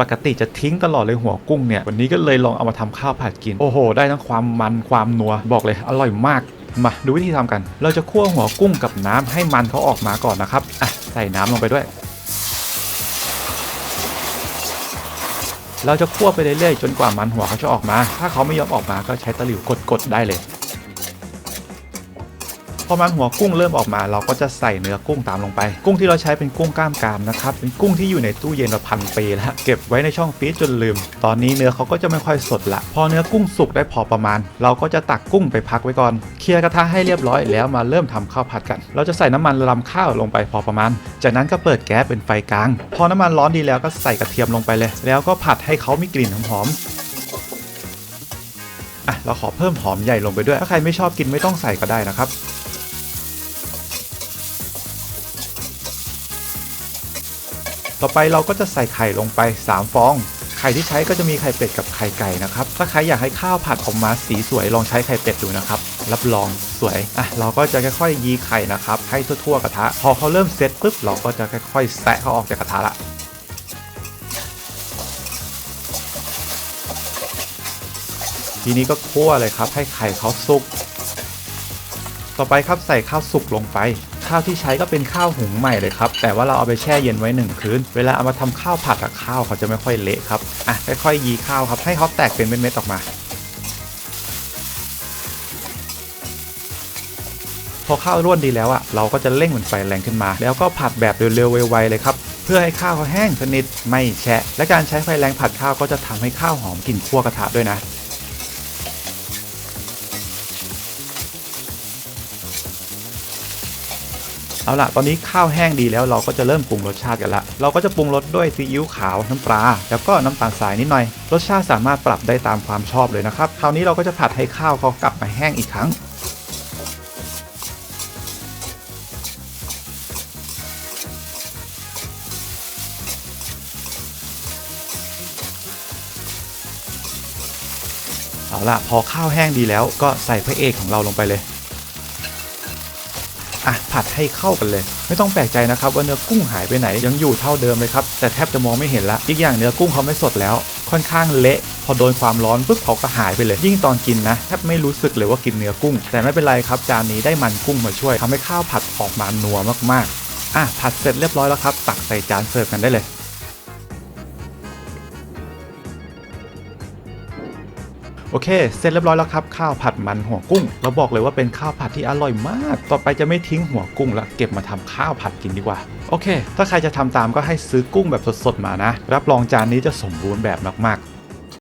ปกติจะทิ้งตลอดเลยหัวกุ้งเนี่ย วันนี้ก็เลยลองเอามาทำข้าวผัดกิน โอ้โห ได้ทั้งความมันความนัว บอกเลยอร่อยมาก มาดูวิธีทำกัน เราจะคั่วหัวกุ้งกับน้ำให้มันเขาออกมาก่อนนะครับ อะ ใส่น้ำลงไปด้วย เราจะคั่วไปเรื่อยๆจนกว่ามันหัวเขาจะออกมา ถ้าเขาไม่ยอมออกมาก็ใช้ตะหลิวกดๆได้เลย อมันหัวกุ้งเริ่มออกมา เราก็จะใส่เนื้อกุ้งตามลงไป กุ้งที่เราใช้เป็นกุ้งกล้ามกรามนะครับเป็นกุ้งที่อยู่ในตู้เย็นมาพันปีแล้วเก็บไว้ในช่องฟรีซจนลืม ตอนนี้เนื้อเขาก็จะไม่ค่อยสดละ พอเนื้อกุ้งสุกได้พอประมาณ เราก็จะตักกุ้งไปพักไว้ก่อนเคลียร์กระทะให้เรียบร้อยแล้วมาเริ่มทำข้าวผัดกัน เราจะใส่น้ำมันลำข้าวลงไปพอประมาณ จากนั้นก็เปิดแก๊สเป็นไฟกลาง พอน้ำมันร้อนดีแล้วก็ใส่กระเทียมลงไปเลย แล้วก็ผัดให้เขามีกลิ่นหอมๆอะเราขอเพิ่มหอมใหญ่ลงไปด้วย ถ้าใครไม่ชอบกินไม่ต้องใส่ก็ได้นะครับ ต่อไปเราก็จะใส่ไข่ลงไป 3 ฟอง ไข่ที่ใช้ก็จะมีไข่เป็ดกับไข่ไก่นะครับ ถ้าใครอยากให้ข้าวผัดออกมาสีสวยลองใช้ไข่เป็ดดูนะครับ รับรองสวย อะเราก็จะค่อยๆยีไข่นะครับ ให้ทั่วๆกระทะ พอเขาเริ่มเซตปุ๊บเราก็จะค่อยๆแซะเขาออกจากกระทะละทีนี้ก็คั่วเลยครับให้ไข่เขาสุก ต่อไปครับใส่ข้าวสุกลงไป ข้าวที่ใช้ก็เป็นข้าวหุงใหม่เลยครับ แต่ว่าเราเอาไปแช่เย็นไว้หนึ่งคืน เวลาเอามาทำข้าวผัดอะข้าวเขาจะไม่ค่อยเละครับ อะค่อยๆยีข้าวครับ ให้เขาแตกเป็นเม็ดๆออกมา พอข้าวร่วนดีแล้วอะ เราก็จะเร่งเหมันไฟแรงขึ้นมา แล้วก็ผัดแบบเร็วๆไวๆเลยครับเพื่อให้ข้าวเขาแห้งสนิทไม่แฉะ และการใช้ไฟแรงผัดข้าวก็จะทำให้ข้าวหอมกลิ่นคั่วกระทะด้วยนะ เอาล่ะตอนนี้ข้าวแห้งดีแล้วเราก็จะเริ่มปรุงรสชาติกันละเราก็จะปรุงรสด้วยซีอิ๊วขาวน้ำปลาแล้วก็น้ำตาลทรายนิดหน่อย รสชาติสามารถปรับได้ตามความชอบเลยนะครับคราวนี้เราก็จะผัดให้ข้าวเขากลับมาแห้งอีกครั้งเอาล่ะพอข้าวแห้งดีแล้วก็ใส่พระเอกของเราลงไปเลย อะผัดให้เข้ากันเลย ไม่ต้องแปลกใจนะครับว่าเนื้อกุ้งหายไปไหนยังอยู่เท่าเดิมเลยครับแต่แทบจะมองไม่เห็นละอีกอย่างเนื้อกุ้งเขาไม่สดแล้ว ค่อนข้างเละพอโดนความร้อนปุ๊บเขาก็หายไปเลย ยิ่งตอนกินนะแทบไม่รู้สึกเลยว่ากินเนื้อกุ้ง แต่ไม่เป็นไรครับจานนี้ได้มันกุ้งมาช่วยทำให้ข้าวผัดออกมานัวมากๆอะผัดเสร็จเรียบร้อยแล้วครับ ตักใส่จานเสิร์ฟกันได้เลย โอเค เสร็จเรียบร้อยแล้วครับ ข้าวผัดมันหัวกุ้ง เราบอกเลยว่าเป็นข้าวผัดที่อร่อยมาก ต่อไปจะไม่ทิ้งหัวกุ้งละเก็บมาทำข้าวผัดกินดีกว่า โอเค ถ้าใครจะทำตามก็ให้ซื้อกุ้งแบบสดๆมานะ รับรองจานนี้จะสมบูรณ์แบบมากๆ